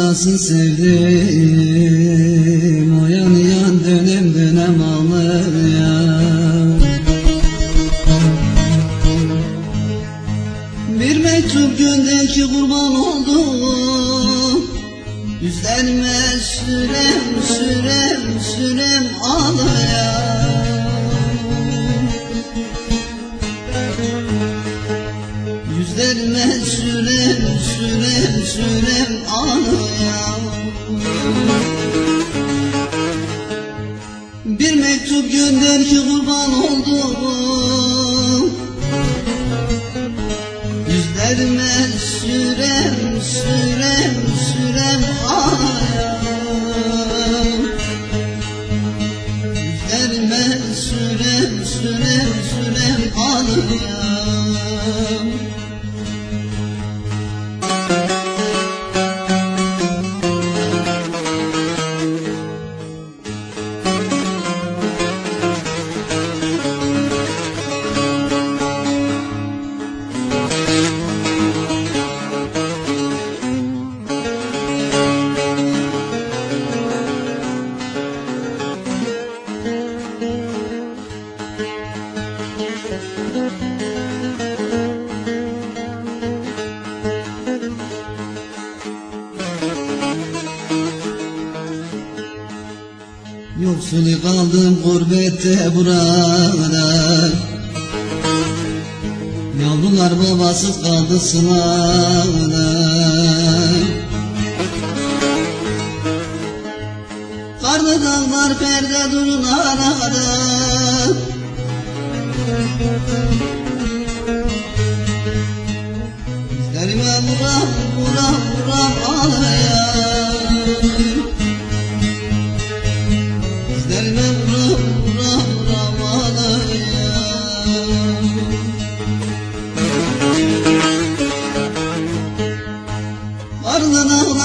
Ardındasın sevdim O yan yan dönem dönem ağlayan. Bir mektup gönder ki kurban oldum. Yüzlerime sürem sürem sürem Sürem sürem sürem ağlayan Bir mektup gönder ki kurban oldum Yüzlerime sürem sürem sürem ağlayan Yüzlerime sürem sürem sürem ağlayan Yoksul kaldım gurbette burada Yavrular babasız kaldı sınavda Karlı dağlar perde durun arada Karlı